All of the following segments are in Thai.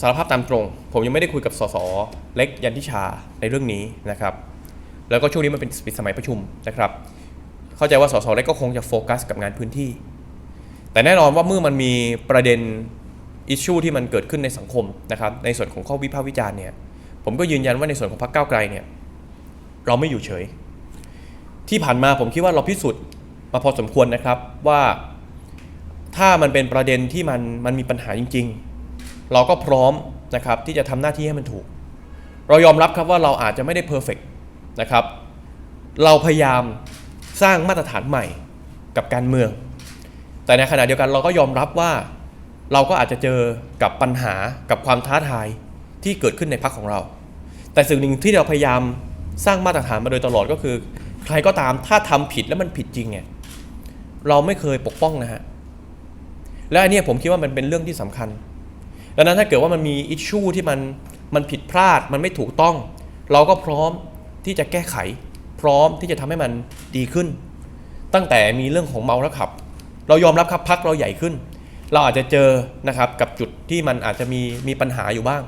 สารภาพตามตรง ผมยังไม่ได้คุยกับสสเล็กยันทิชาในเรื่องนี้นะครับ แล้วก็ช่วงนี้มันเป็นปิดสมัยประชุมนะครับ เข้าใจว่าสสเล็กก็คงจะโฟกัสกับงานพื้นที่ แต่แน่นอนว่าเมื่อมันมีประเด็นอิชชูที่มันเกิดขึ้นในสังคมนะครับ ในส่วนของข้อวิพากษ์วิจารณ์เนี่ย ผมก็ยืนยันว่าในส่วนของพรรคก้าวไกลเนี่ย เราไม่อยู่เฉย ที่ผ่านมาผมคิดว่าเราพิสูจน์มาพอสมควรนะครับว่าถ้ามันเป็นประเด็นที่มันมันมีปัญหาจริง ๆ เราก็พร้อมนะครับที่จะทำหน้าที่ให้มันถูก เรายอมรับครับว่าเราอาจจะไม่ได้เพอร์เฟกนะครับ เราพยายามสร้างมาตรฐานใหม่กับการเมือง แต่ในขณะเดียวกันเราก็ยอมรับว่าเราก็อาจจะเจอกับปัญหากับความท้าทายที่เกิดขึ้นในพรรคของเรา แต่สิ่งหนึ่งที่เราพยายามสร้างมาตรฐานมาโดยตลอดก็คือ ใครก็ตามถ้าทำผิดแล้วมันผิดจริงเนี่ยเราไม่เคยปกป้องนะฮะและอันนี้ผมคิดว่ามันเป็นเรื่องที่สำคัญ ดังนั้นถ้าเกิดว่ามันมีอิชชูที่มันมันผิดพลาดมันไม่ถูกต้อง เราก็พร้อมที่จะแก้ไข พร้อมที่จะทำให้มันดีขึ้น ตั้งแต่มีเรื่องของเมาแล้วขับ เรายอมรับครับพักเราใหญ่ขึ้น เราอาจจะเจอนะครับกับจุดที่มันอาจจะมีมีปัญหาอยู่บ้าง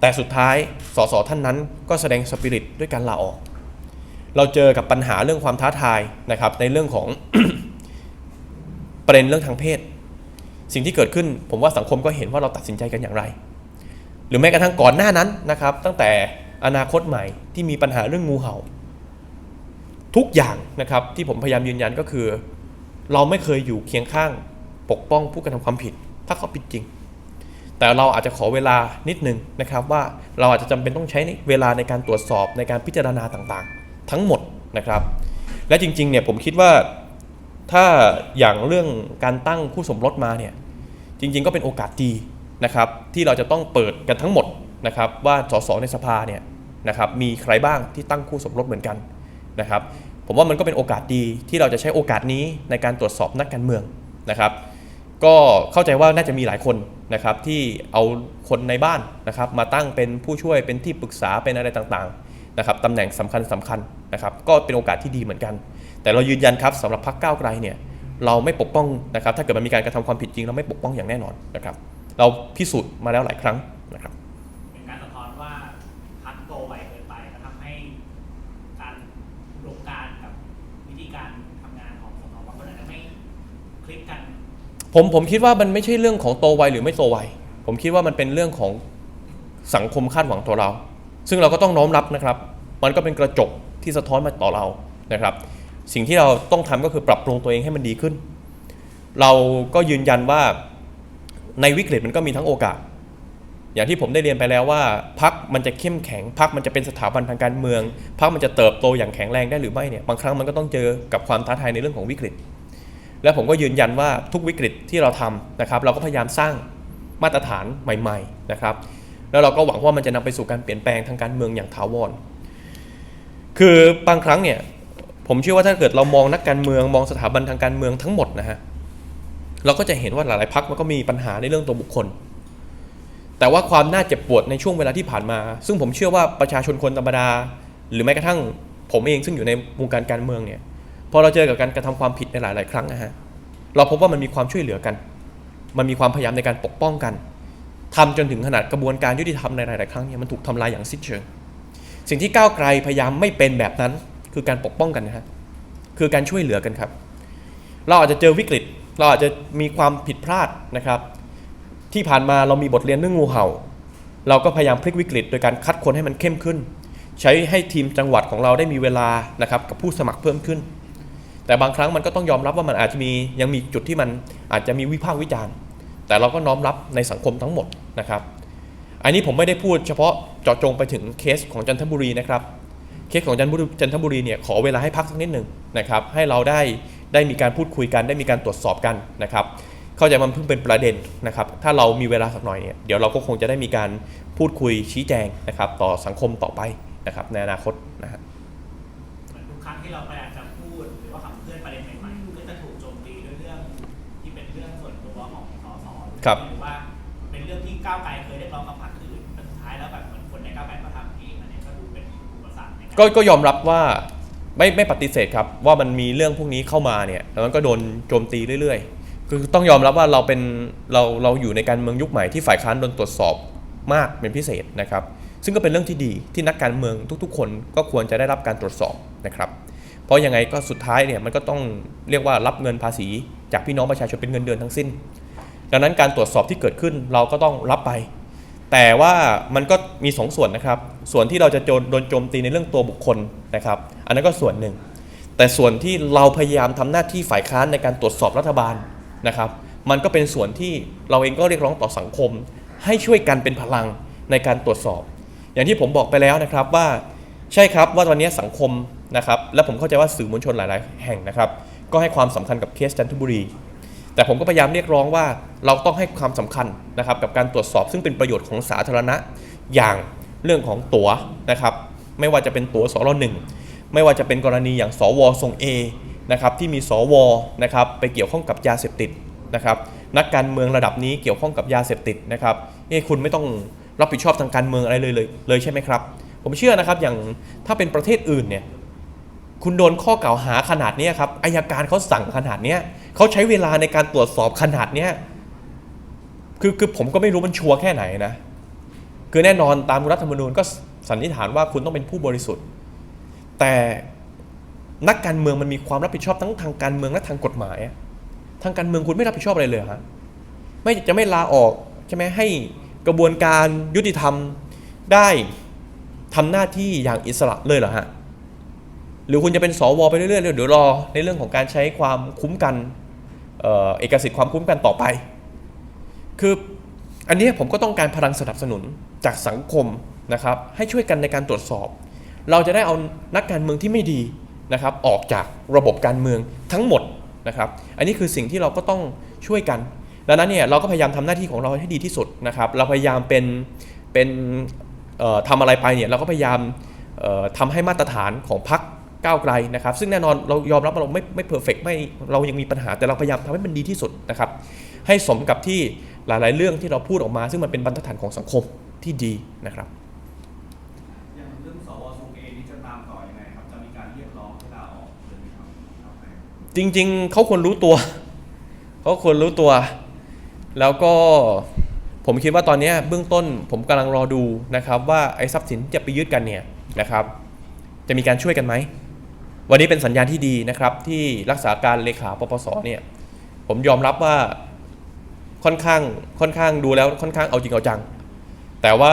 แต่สุดท้ายสสท่านนั้นก็แสดงสปิริตด้วยการลาออก เราเจอกับปัญหาเรื่องความท้าทายนะครับในเรื่องของประเด็นเรื่องทางเพศ สิ่งที่เกิดขึ้นผมว่าสังคมก็เห็นว่าเราตัดสินใจกันอย่างไร หรือแม้กระทั่งก่อนหน้านั้นนะครับ ตั้งแต่อนาคตใหม่ที่มีปัญหาเรื่องงูเห่า ทุกอย่างนะครับที่ผมพยายามยืนยันก็คือ เราไม่เคยอยู่เคียงข้างปกป้องผู้กระทำความผิด ถ้าเขาผิดจริง แต่เราอาจจะขอเวลานิดนึงนะครับว่าเราอาจจะจำเป็นต้องใช้เวลาในการตรวจสอบในการพิจารณาต่างๆ ทั้งหมดนะครับ และจริงๆเนี่ยผมคิดว่า ถ้าอย่างเรื่องการตั้งคู่สมรสมาเนี่ยจริง ๆ ก็เป็นโอกาสดีนะครับที่เราจะต้องเปิดกันทั้งหมดนะครับว่าสสในสภาเนี่ยนะครับมีใครบ้างที่ตั้งคู่สมรสเหมือนกันนะครับผมว่ามันก็เป็นโอกาสดีที่เราจะใช้โอกาสนี้ในการตรวจสอบนักการเมืองนะครับ ก็เข้าใจว่าน่าจะมีหลายคนนะครับที่เอาคนในบ้านนะครับมาตั้งเป็นผู้ช่วยเป็นที่ปรึกษาเป็นอะไรต่างๆนะครับตำแหน่งสำคัญสำคัญนะครับก็เป็นโอกาสที่ดีเหมือนกัน แต่เรายืนยันครับสำหรับพรรคก้าวไกลเนี่ยเราไม่ปกป้องนะครับ ถ้าเกิดมันมีการกระทำความผิดจริง เราไม่ปกป้องอย่างแน่นอนนะครับ เราพิสูจน์มาแล้วหลายครั้งนะครับเป็นการสะท้อนว่าพักโตไวเกินไปและทำให้การอุดมการณ์กับวิธีการทำงานของสสบางคนอาจจะไม่คลิกกัน ผมผมคิดว่ามันไม่ใช่เรื่องของโตไวหรือไม่โตไวผมคิดว่ามันเป็นเรื่องของสังคมคาดหวังต่อเรา ซึ่งเราก็ต้องน้อมรับนะครับ มันก็เป็นกระจกที่สะท้อนมาต่อเรานะครับ สิ่งที่เราต้องทำก็คือปรับปรุงตัวเองให้มันดีขึ้น เราก็ยืนยันว่าในวิกฤตมันก็มีทั้งโอกาส อย่างที่ผมได้เรียนไปแล้วว่าพักมันจะเข้มแข็งพักมันจะเป็นสถาบันทางการเมืองพักมันจะเติบโตอย่างแข็งแรงได้หรือไม่เนี่ยบางครั้งมันก็ต้องเจอกับความท้าทายในเรื่องของวิกฤต และผมก็ยืนยันว่าทุกวิกฤตที่เราทำนะครับ เราก็พยายามสร้างมาตรฐานใหม่ ๆนะครับ แล้วเราก็หวังว่ามันจะนำไปสู่การเปลี่ยนแปลงทางการเมืองอย่างถาวรคือบางครั้งเนี่ย ผมเชื่อว่าถ้าเกิดเรามองนักการเมืองมองสถาบันทางการเมืองทั้งหมดนะฮะเราก็จะเห็นว่าหลายๆพักมันก็มีปัญหาในเรื่องตัวบุคคล แต่ว่าความน่าเจ็บปวดในช่วงเวลาที่ผ่านมา ซึ่งผมเชื่อว่าประชาชนคนธรรมดา หรือแม้กระทั่งผมเองซึ่งอยู่ในวงการการเมืองเนี่ยพอเราเจอกับการกระทำความผิดในหลาย ๆ ครั้งนะฮะเราพบว่ามันมีความช่วยเหลือกัน มันมีความพยายามในการปกป้องกันทำจนถึงขนาดกระบวนการยุติธรรมในหลาย ๆ ครั้งเนี่ยมันถูกทำลายอย่างสิ้นเชิง สิ่งที่ก้าวไกลพยายามไม่เป็นแบบนั้น คือการปกป้องกันนะฮะคือการช่วยเหลือกันครับ เราอาจจะเจอวิกฤต เราอาจจะมีความผิดพลาดนะครับ ที่ผ่านมาเรามีบทเรียนเรื่องงูเห่า เราก็พยายามพลิกวิกฤต โดยการคัดคนให้มันเข้มขึ้น ใช้ให้ทีมจังหวัดของเราได้มีเวลานะครับกับผู้สมัครเพิ่มขึ้น แต่บางครั้งมันก็ต้องยอมรับว่ามันอาจจะมียังมีจุดที่มันอาจจะมีวิพากษ์วิจารณ์ แต่เราก็น้อมรับในสังคมทั้งหมดนะครับ อันนี้ผมไม่ได้พูดเฉพาะเจาะจงไปถึงเคสของจันทบุรีนะครับ เคสของจันทบุรีจันทบุรีเนี่ยขอเวลาให้พักสักนิดหนึ่งนะครับให้เราได้ได้มีการพูดคุยกันได้มีการตรวจสอบกันนะครับเข้าใจมันเพิ่งเป็นประเด็นนะครับถ้าเรามีเวลาสักหน่อยเนี่ยเดี๋ยวเราก็คงจะได้มีการพูดคุยชี้แจงนะครับต่อสังคมต่อไปนะครับในอนาคตนะฮะเหมือนทุกครั้งที่เราพยายามจะพูดหรือว่าขับเคลื่อนประเด็นใหม่ๆก็จะถูกโจมตีด้วยเรื่องที่เป็นเรื่องส่วนตัวของสสครับหรือว่าเป็นเรื่องที่ก้าวไกล ก็ก็ยอมรับว่าไม่ไม่ปฏิเสธครับ ว่ามันมีเรื่องพวกนี้เข้ามาเนี่ยแล้วมันก็โดนโจมตีเรื่อยๆ คือต้องยอมรับว่าเราเป็นเราเราอยู่ในการเมืองยุคใหม่ที่ฝ่ายค้านโดนตรวจสอบมากเป็นพิเศษนะครับ ซึ่งก็เป็นเรื่องที่ดีที่นักการเมืองทุก ๆ คนก็ควรจะได้รับการตรวจสอบนะครับ เพราะยังไงก็สุดท้ายเนี่ยมันก็ต้องเรียกว่ารับเงินภาษี จากพี่น้องประชาชนเป็นเงินเดือนทั้งสิ้น ดังนั้นการตรวจสอบที่เกิดขึ้นเราก็ต้องรับไป แต่ว่ามันก็มีสองส่วนนะครับ ส่วนที่เราจะโดนโจมตีในเรื่องตัวบุคคลนะครับ อันนั้นก็ส่วนหนึ่ง แต่ส่วนที่เราพยายามทำหน้าที่ฝ่ายค้านในการตรวจสอบรัฐบาลนะครับ มันก็เป็นส่วนที่เราเองก็เรียกร้องต่อสังคม ให้ช่วยกันเป็นพลังในการตรวจสอบ อย่างที่ผมบอกไปแล้วนะครับว่าใช่ครับว่าตอนนี้สังคมนะครับ และผมเข้าใจว่าสื่อมวลชนหลาย ๆ แห่งนะครับ ก็ให้ความสำคัญกับเคสจันทบุรี แต่ผมก็พยายามเรียกร้องว่าเราต้องให้ความสำคัญนะครับกับการตรวจสอบซึ่งเป็นประโยชน์ของสาธารณะอย่างเรื่องของตั๋วนะครับ ไม่ว่าจะเป็นตั๋วสรหนึ่งไม่ว่าจะเป็นกรณีอย่างสวทรง A นะครับที่มีสวนะครับไปเกี่ยวข้องกับยาเสพติดนะครับนักการเมืองระดับนี้เกี่ยวข้องกับยาเสพติดนะครับเอ้คุณไม่ต้องรับผิดชอบทางการเมืองอะไรเลยเลยเลยใช่ไหมครับ ผมเชื่อนะครับอย่างถ้าเป็นประเทศอื่นเนี่ยคุณโดนข้อกล่าวหาขนาดนี้ครับอายการเขาสั่งขนาดเนี้ย เขาใช้เวลาในการตรวจสอบขนาดเนี้ยคือคือผมก็ไม่รู้มันชัวร์แค่ไหนนะ คือแน่นอนตามรัฐธรรมนูญก็สันนิษฐานว่าคุณต้องเป็นผู้บริสุทธิ์ แต่นักการเมืองมันมีความรับผิดชอบทั้งทางการเมืองและทางกฎหมาย ทางการเมืองคุณไม่รับผิดชอบอะไรเลยฮะไม่จะไม่ลาออกใช่ไหมให้กระบวนการยุติธรรมได้ทำหน้าที่อย่างอิสระเลยเหรอฮะหรือคุณจะเป็นสวไปเรื่อยๆเดี๋ยวรอในเรื่องของการใช้ความคุ้มกัน เอกสิทธิ์ความคุ้มกันต่อไป คืออันนี้ผมก็ต้องการพลังสนับสนุนจากสังคมนะครับ ให้ช่วยกันในการตรวจสอบ เราจะได้เอานักการเมืองที่ไม่ดีนะครับ ออกจากระบบการเมืองทั้งหมดนะครับ อันนี้คือสิ่งที่เราก็ต้องช่วยกันดังนั้นเนี่ยเราก็พยายามทำหน้าที่ของเราให้ดีที่สุดนะครับ เราพยายามเป็นเป็นทำอะไรไปเนี่ยเราก็พยายามเอ่อทำให้มาตรฐานของพรรค ก้าวไกลนะครับ ซึ่งแน่นอนเรายอมรับว่าเราไม่ไม่เพอร์เฟกไม่เรายังมีปัญหาแต่เราพยายามทำให้มันดีที่สุดนะครับ ให้สมกับที่หลาย ๆ เรื่องที่เราพูดออกมา ซึ่งมันเป็นบรรทัดฐานของสังคมที่ดีนะครับอย่างเรื่องสวทรงเอนี่จะตามต่อยังไงครับจะมีการเรียกร้องให้ลาออกเลยไหมครับครับไหมจริง ๆ เขาควรรู้ตัว เขาควรรู้ตัว แล้วก็ผมคิดว่าตอนเนี้ยเบื้องต้นผมกำลังรอดูนะครับ ว่าไอ้ทรัพย์สินที่จะไปยึดกันเนี่ยนะครับ จะมีการช่วยกันไหม วันนี้เป็นสัญญาณที่ดีนะครับ ที่รักษาการเลขาปปสเนี่ยผมยอมรับว่าค่อนข้างค่อนข้างดูแล้วค่อนข้างเอาจริงเอาจัง แต่ว่า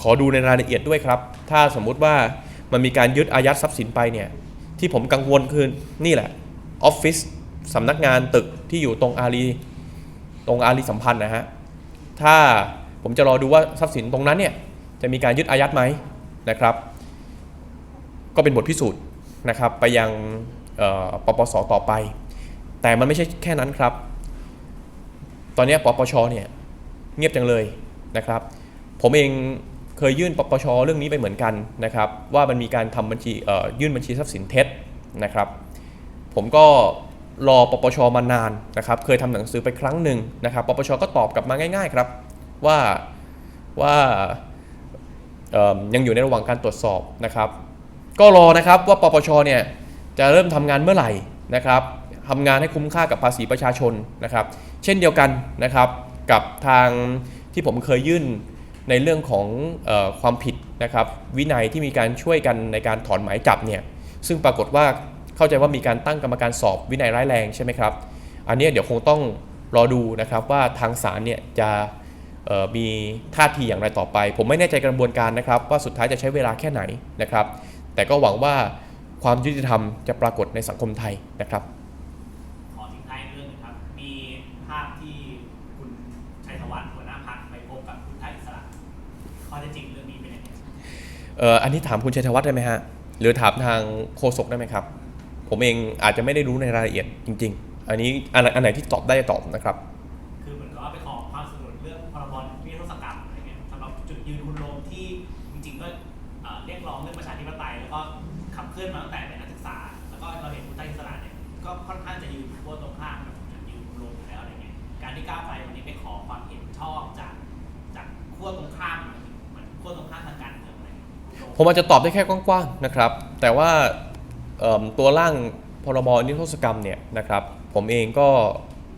ขอดูในรายละเอียดด้วยครับ ถ้าสมมุติว่ามันมีการยึดอายัดทรัพย์สินไปเนี่ยที่ผมกังวลคือนี่แหละออฟฟิศสำนักงานตึกที่อยู่ตรงอารีตรงอารีสัมพันธ์นะฮะถ้าผมจะรอดูว่าทรัพย์สินตรงนั้นเนี่ยจะมีการยึดอายัดไหมนะครับ ก็เป็นบทพิสูจน์ นะครับไปยังปปสต่อไป แต่มันไม่ใช่แค่นั้นครับ ตอนนี้ปปชเนี่ยเงียบจังเลยนะครับ ผมเองเคยยื่นปปชเรื่องนี้ไปเหมือนกันนะครับ ว่ามันมีการทำบัญชียื่นบัญชีทรัพย์สินเท็จนะครับ ผมก็รอปปชมานานนะครับ เคยทำหนังสือไปครั้งหนึ่งนะครับ ปปชก็ตอบกลับมาง่าย ๆครับ ว่าว่ายังอยู่ในระหว่างการตรวจสอบนะครับ ก็รอนะครับว่าปปชเนี่ยจะเริ่มทำงานเมื่อไหร่นะครับทำงานให้คุ้มค่ากับภาษีประชาชนนะครับ เช่นเดียวกันนะครับกับทางที่ผมเคยยื่นในเรื่องของออความผิดนะครับวินัยที่มีการช่วยกันในการถอนหมายจับเนี่ยซึ่งปรากฏว่าเข้าใจว่ามีการตั้งกรรมการสอบวินัยร้ายแรงใช่ไหมครับ อันนี้เดี๋ยวคงต้องรอดูนะครับว่าทางศาลเนี่ยจะมีท่าทีอย่างไรต่อไป ผมไม่แน่ใจกระบวนการนะครับ ว่าสุดท้ายจะใช้เวลาแค่ไหนนะครับ แต่ก็หวังว่าความยุติธรรมจะปรากฏในสังคมไทยนะครับ ขอทิ้งท้ายเรื่องหนึงครับ มีภาพที่คุณชัยธวัฒน์หัวหน้าพักไปพบกับคุณไทยอิสระข้อเท็จจริงเรื่องนี้เป็นยังไงเอ่ออันนี้ถามคุณชัยธวัฒน์ได้ไหมฮะหรือถามทางโฆษกได้ไหมครับ ผมเองอาจจะไม่ได้รู้ในรายละเอียดจริง ๆ อันนี้อันไหนอันไหนที่ตอบได้จะตอบนะครับ ขั้วตรงข้ามเหมือนขั้วตรงข้ามทางการเมืองไรเงี้ยคุณโรมผมอาจจะตอบได้แค่กว้างๆนะครับ แต่ว่าเอิ่มตัวร่างพรบนิรโทษกรรมเนี่ยนะครับ ผมเองก็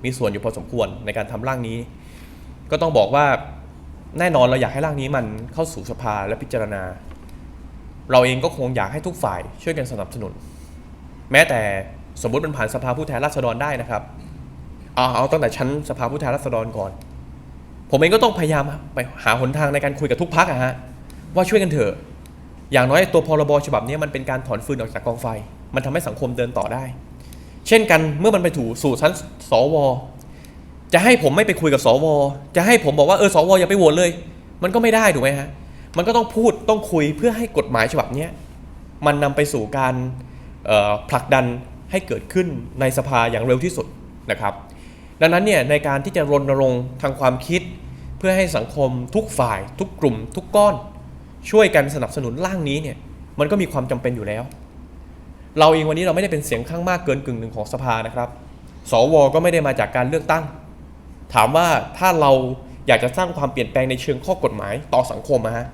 มีส่วนอยู่พอสมควรในการทำร่างนี้ ก็ต้องบอกว่าแน่นอนเราอยากให้ร่างนี้มันเข้าสู่สภาและพิจารณา เราเองก็คงอยากให้ทุกฝ่ายช่วยกันสนับสนุน แม้แต่สมมติมันผ่านสภาผู้แทนราษฎรได้นะครับ เอาเอาตั้งแต่ชั้นสภาผู้แทนราษฎรก่อน ผมเองก็ต้องพยายามไปหาหนทางในการคุยกับทุกพักอะฮะว่าช่วยกันเถอะ อย่างน้อยตัวพรบฉบับนี้มันเป็นการถอนฟืนออกจากกองไฟ มันทำให้สังคมเดินต่อได้ เช่นกันเมื่อมันไปถูสู่ชั้นสว จะให้ผมไม่ไปคุยกับสว จะให้ผมบอกว่าเออสวอย่าไปโหวตเลย มันก็ไม่ได้ถูกไหมฮะมันก็ต้องพูดต้องคุยเพื่อให้กฎหมายฉบับนี้มันนำไปสู่การผลักดันให้เกิดขึ้นในสภาอย่างเร็วที่สุดนะครับ ดังนั้นเนี่ยในการที่จะรณรงค์ทางความคิด เพื่อให้สังคมทุกฝ่าย ทุกกลุ่ม ทุกก้อน ช่วยกันสนับสนุนร่างนี้เนี่ยมันก็มีความจำเป็นอยู่แล้ว เราเองวันนี้เราไม่ได้เป็นเสียงข้างมากเกินกึ่งหนึ่งของสภานะครับ สวก็ไม่ได้มาจากการเลือกตั้ง ถามว่าถ้าเราอยากจะสร้างความเปลี่ยนแปลงในเชิงข้อกฎหมายต่อสังคมนะฮะ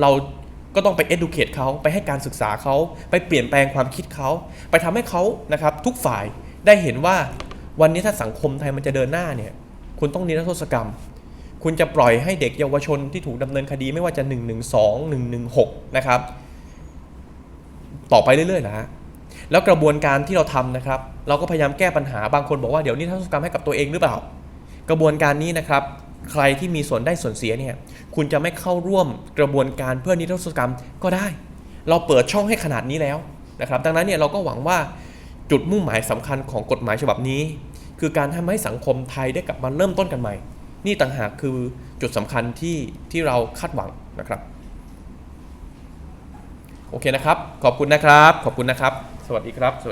เราก็ต้องไป educate เขาไปให้การศึกษาเขาไปเปลี่ยนแปลงความคิดเขา ไปทำให้เขานะครับทุกฝ่ายได้เห็นว่า วันนี้ถ้าสังคมไทยมันจะเดินหน้าเนี่ยคุณต้องนิรโทษกรรม คุณจะปล่อยให้เด็กเยาวชนที่ถูกดำเนินคดีไม่ว่าจะ 1 1 2 1 1 6 นะครับ ต่อไปเรื่อยๆนะแล้วกระบวนการที่เราทำนะครับ เราก็พยายามแก้ปัญหาบางคนบอกว่าเดี๋ยวนี้ทศกรรมให้กับตัวเองหรือเปล่า กระบวนการนี้นะครับ ใครที่มีส่วนได้ส่วนเสียเนี่ยคุณจะไม่เข้าร่วมกระบวนการเพื่อนิรโทษกรรมก็ได้ เราเปิดช่องให้ขนาดนี้แล้วนะครับ ดังนั้นเนี่ยเราก็หวังว่า จุดมุ่งหมายสำคัญของกฎหมายฉบับนี้ คือการทำให้สังคมไทยได้กลับมาเริ่มต้นกันใหม่ นี่ต่างหากคือจุดสำคัญที่ที่เราคาดหวังนะครับ โอเคนะครับ ขอบคุณนะครับ ขอบคุณนะครับ สวัสดีครับสวัสดี